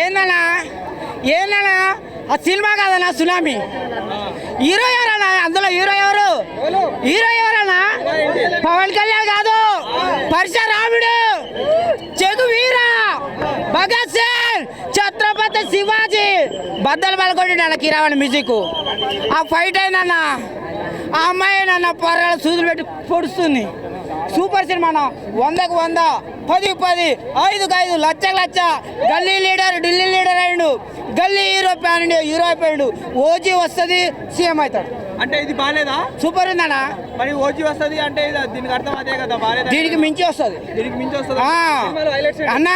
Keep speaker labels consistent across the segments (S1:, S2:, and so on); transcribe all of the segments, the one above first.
S1: ఏందన్నా? ఏందన్నా? ఆ సినిమా కాదన్నా సునామీ. హీరో ఎవరన్నా? అందులో హీరో ఎవరు? హీరో ఎవరన్నా? పవన్ కళ్యాణ్ కాదు. పరశురాముడు చెగు వీర. భగత్ సింగ్. ఛత్రపతి శివాజీ. బద్దలు పలకొండి నాన్న కిరావణ మ్యూజిక్. ఆ ఫైట్ అయినన్నా ఆ అమ్మాయి నాన్న పొరగల సూదులు పెట్టి పొడుస్తుంది. సూపర్ సినిమా వందకు వంద. పది పది ఐదుకు ఐదు లచ్చకు లచ్చ. గల్లీ లీడర్ ఢిల్లీ లీడర్ అయ్యిండు. గల్లీ హీరో ప్యాన్ ఇండియా హీరో అయిపోయాడు. ఓజీ వస్తుంది సీఎం అవుతాడు.
S2: అంటే ఇది బాగాలేదా
S1: సూపర్ ఉందన్న.
S2: మరి ఓజీ వస్తది అంటే దీనికి అర్థం అదే కదా బాగాలేదా
S1: దీనికి మించి వస్తుంది.
S2: దీనికి మించి వస్తుంది?
S1: అన్న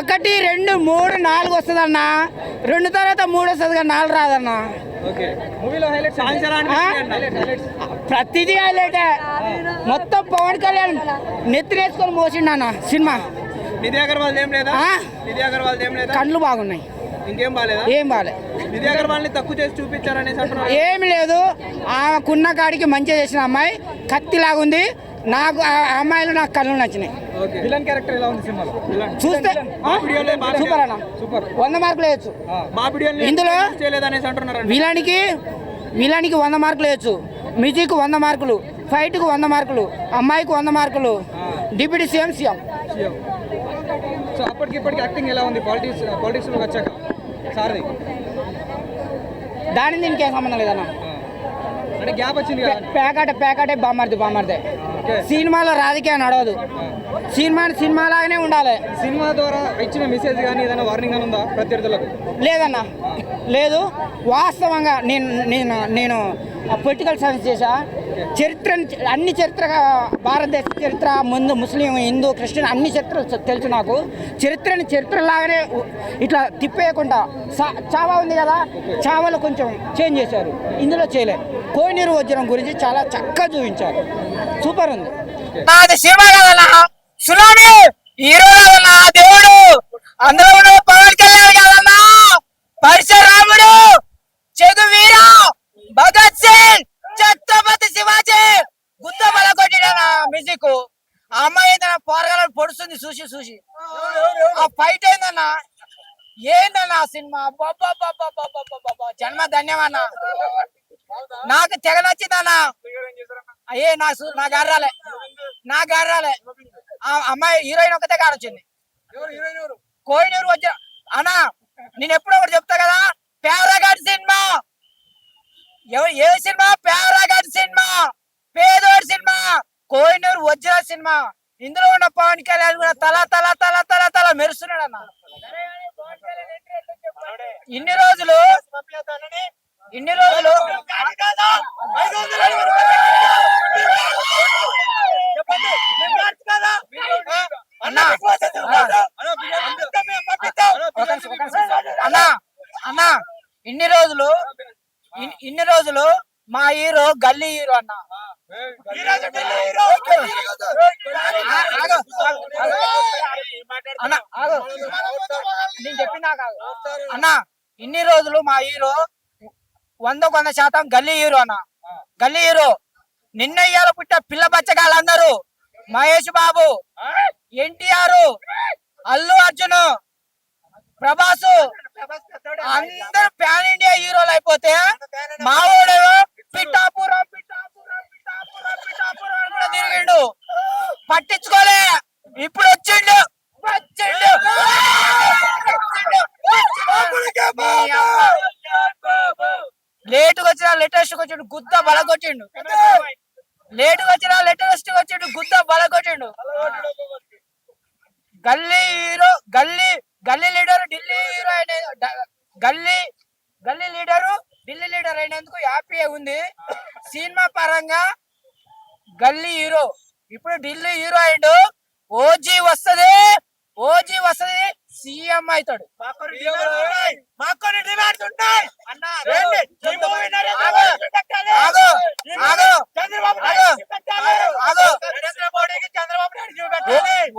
S1: ఒకటి రెండు మూడు నాలుగు వస్తుంది అన్న రెండు తర్వాత మూడు వస్తుంది కానీ నాలుగు రాదన్న. ప్రతిదీ హైలైటే మొత్తం పవన్ కళ్యాణ్ నెత్తినేసుకొని మోసిండు అన్న సినిమా.
S2: నిధి అగర్వాల్ ఏం లేదా? నిధి అగర్వాల్ ఏం లేదా?
S1: కళ్ళు బాగున్నాయి.
S2: ఇంకేం బాగాలేదా
S1: ఏం బాలే.
S2: నిధి అగర్వాల్ని తక్కువ చేసి చూపించారనేసి అంటున్నారు.
S1: ఏమి లేదు. ఆమెకున్న కాడికి మంచిగా చేసిన అమ్మాయి కత్తిలాగా ఉంది నాకు ఆ అమ్మాయిలు నాకు కళ్ళు నచ్చినాయి.
S2: విలన్ క్యారెక్టర్ ఎలా ఉంది సినిమాలో?
S1: చూస్తే సూపర్ అన్న.
S2: సూపర్.
S1: వంద మార్కులు వేయచ్చు. ఇందులో విలానికి విలానికి వంద మార్కులు వేయచ్చు. మ్యూజిక్ వంద మార్కులు. ఫైట్కు వంద మార్కులు అమ్మాయికి వంద మార్కులు డిప్యూటీ సీఎం సీఎం.
S2: సో అప్పటికి ఇప్పటికి యాక్టింగ్ ఎలా ఉంది పాలిటిక్స్ వచ్చాక? సార్ది?
S1: దాని దీనికి ఏం సంబంధం లేదన్న.
S2: అంటే గ్యాప్ వచ్చింది
S1: పేకాట పేకాటే బామ్మర్ది బామ్మర్దే. సినిమాలో రాజకీయం నడవదు. సినిమా సినిమా లాగానే ఉండాలి.
S2: సినిమా ద్వారా ఇచ్చిన మెసేజ్ కానీ ఏదైనా వార్నింగ్ అని ఉందా ప్రత్యర్థులకు?
S1: లేదన్న. వాస్తవంగా నేను నేను నేను పొలిటికల్ సైన్స్ చేశా. చరిత్ర అన్ని చరిత్ర భారతదేశ చరిత్ర ముందు ముస్లిం హిందూ క్రిస్టియన్ అన్ని చరిత్రలు తెలుసు నాకు. చరిత్రని చరిత్రలాగానే ఇట్లా తిప్పేయకుండా చావా ఉంది కదా చావాలో కొంచెం చేంజ్ చేశారు. ఇందులో చేయలేదు. కోనేరు వజ్రం గురించి చాలా చక్కగా చూపించారు. సూపర్ ఉంది. ఆ అమ్మాయి ఏంటన్నా పోరగాలను పొడుస్తుంది చూసి చూసి. ఆ ఫైట్ అయిందన్నా ఏందన్న ఆ సినిమా? జన్మ ధన్యవాద నాకు తెగ నచ్చిందన్నా. అయ్యే నాకు నా గారాలే నా గారాలే ఆ అమ్మాయి హీరోయిన్ ఒకటే కాడొచ్చింది కోయినూరు వచ్చా అన్నా నేను ఎప్పుడో ఒకటి చెప్తా కదా పేరగాడి సినిమా. ఏ సినిమా? పేరగాడి సినిమా. పేదోడి సినిమా. కోహినూరు వజ్ర సినిమా. ఇందులో ఉన్న పవన్ కళ్యాణ్ కూడా తల తల తల తల తల మెరుస్తున్నాడు అన్న. ఇన్ని రోజులు ఇన్ని రోజులు అన్నా అన్నా అన్నా ఇన్ని రోజులు ఇన్ని రోజులు మా హీరో గల్లీ హీరో అన్నా. నేను చెప్పినా అన్న ఇన్ని రోజులు మా హీరో వందకు వంద శాతం గల్లీ హీరో అన్న. గల్లీ హీరో. నిన్న ఇయ్యాల పుట్ట పిల్ల బచ్చగాళ్ళందరూ. మహేష్ బాబు ఎన్టీఆర్ అల్లు అర్జున్ ప్రభాస్ అందరు ప్యాన్ ఇండియా హీరోలు అయిపోతే మా వాడేమో పిఠాపురం పిఠాపురం పిఠాపురం పిఠాపురం అని కూడా తిరిగిండు పట్టించుకోలే. ఇప్పుడు వచ్చిండు. వచ్చిండు. లేటుగా వచ్చిన లేటెస్ట్ వచ్చిండు. గుద్ద బలగొట్టిండు. లేటుగా వచ్చిన లేటెస్ట్ వచ్చిండు. గుద్ద బలగొట్టిండు. గల్లీ హీరో గల్లీ గల్లీ లీడర్ ఢిల్లీ హీరో అయిన గల్లీ గల్లీ లీడరు ఢిల్లీ లీడర్ అయినందుకు హ్యాపీ ఉంది. సినిమా పరంగా గల్లీ హీరో. ఇప్పుడు ఢిల్లీ హీరో అయిండు ఓజీ వస్తది. ఓజీ వస్తది. సీఎం అవుతాడు మాకు కొన్ని డిమాండ్స్ ఉంటాయి.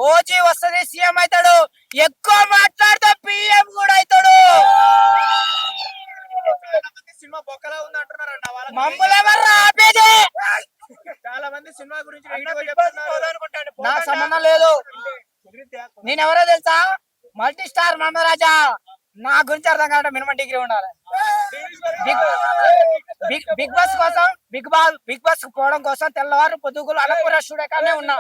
S1: ఓజీ వస్తది సీఎం అవుతాడు ఎక్కువ మాట్లాడితే పిఎం కూడా అవుతాడు మమ్మల్ని ఎవరు
S2: సినిమా గురించి
S1: నాకు సంబంధం లేదు. నేను ఎవరో తెలుసా? మల్టీ స్టార్ రాజా నా గురించి అర్థం కావడం మినిమం డిగ్రీ ఉండాలి. బిగ్ బాస్ కోసం బిగ్ బాస్ బిగ్ బాస్ పోవడం కోసం తెల్లవారు పొద్దుగులు అనంతపురం స్టూడియోకానే ఉన్నా.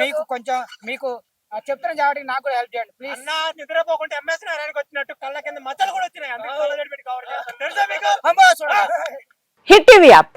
S1: మీకు కొంచెం మీకు ఆ చెప్తున్న కాబట్టి నాకు కూడా హెల్ప్ చేయండి ప్లీజ్ నిద్రపోకుండా ఎంఎస్ నారాయణకి వచ్చినట్టు కళ్ళ కింద మచ్చలు కూడా వచ్చినాయి.
S2: Hit TV app.